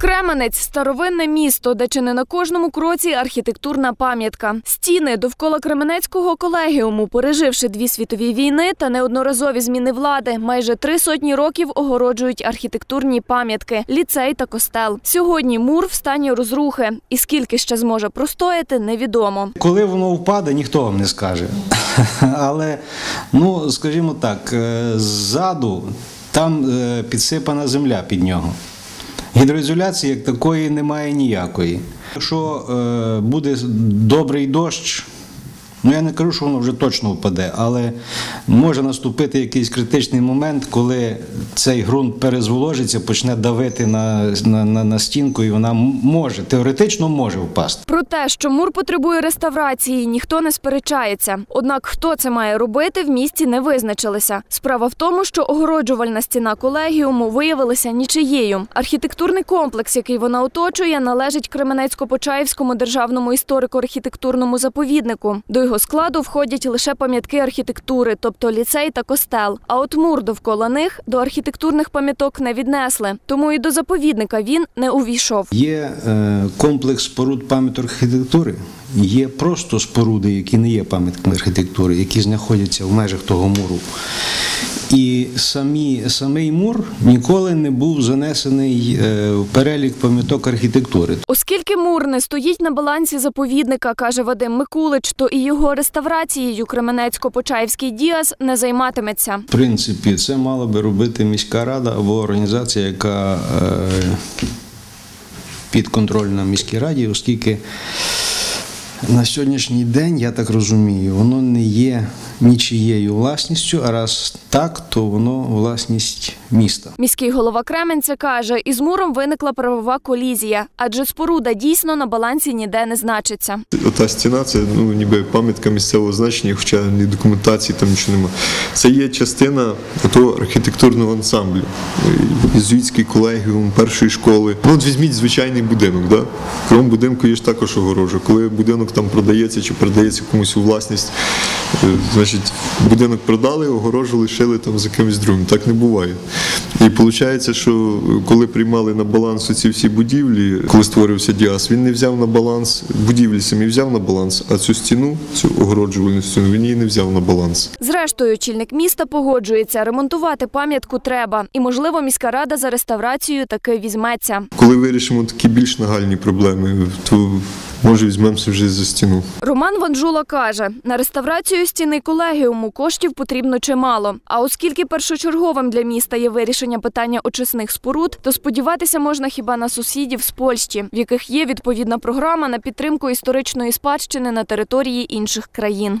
Кременець старовинне місто, де чи не на кожному кроці архітектурна пам'ятка. Стіни довкола Кременецького колегіуму, переживши дві світові війни та неодноразові зміни влади, майже три сотні років огороджують архітектурні пам'ятки, ліцей та костел. Сьогодні мур в стані розрухи, і скільки ще зможе простояти, невідомо. Коли воно впаде, ніхто вам не скаже. Але, ну, скажімо так, е, ззаду там е, підсипана земля під нього. Гідроізоляції як такої немає ніякої. Якщо е, буде добрий дощ, ну я не кажу, що воно вже точно впаде, але може наступити якийсь критичний момент, коли цей ґрунт перезволожиться, почне давити на, на, на, на стінку, і вона може, теоретично може впасти. Про те, що мур потребує реставрації, ніхто не сперечається. Однак хто це має робити, в місті не визначилися. Справа в тому, що огороджувальна стіна колегіуму виявилася нічиєю. Архітектурний комплекс, який вона оточує, належить Кременецько-Почаївському державному історико-архітектурному заповіднику. До його складу входять лише пам'ятки архітектури, тобто ліцей та костел. А от мур довкола них до архітектурних пам'яток не віднесли. Тому і до заповідника він не увійшов. Є е, комплекс споруд пам'яток архітектури, є просто споруди, які не є пам'ятками архітектури, які знаходяться в межах того муру. І самі, самий мур ніколи не був занесений е, в перелік пам'яток архітектури. Оскільки мур не стоїть на балансі заповідника, каже Вадим Микулич, то і його реставрацією Кременецько-Почаївський діас не займатиметься. В принципі, це мала би робити міська рада або організація, яка е, підконтрольна міській раді, оскільки на сьогоднішній день, я так розумію, воно не є нічією власністю, а раз так, то воно власність міста. Міський голова Кременця каже, із муром виникла правова колізія, адже споруда дійсно на балансі ніде не значиться. Ота стіна це ну, ніби пам'ятка місцевого значення, хоча ні документації там нічого немає. Це є частина того архітектурного ансамблю. Ізуїтський колегіум першої школи. Ну, от візьміть звичайний будинок. Да? Крім будинку є ж також огорожа. Коли будинок там продається чи передається комусь у власність, е, значить, будинок продали, огорожу лишили там за кимось другим. Так не буває. І виходить, що коли приймали на баланс ці всі будівлі, коли створився діас, він не взяв на баланс будівлі самі взяв на баланс, а цю стіну, цю огороджувальну стіну, він її не взяв на баланс. Зрештою, очільник міста погоджується, ремонтувати пам'ятку треба, і можливо міська рада за реставрацію таки візьметься. Коли вирішимо такі більш нагальні проблеми, то може візьмемося вже за стіну. Роман Ванжула каже, на реставрацію стіни колегіуму коштів потрібно чимало. А оскільки першочерговим для міста є вирішення питання очисних споруд, то сподіватися можна хіба на сусідів з Польщі, в яких є відповідна програма на підтримку історичної спадщини на території інших країн.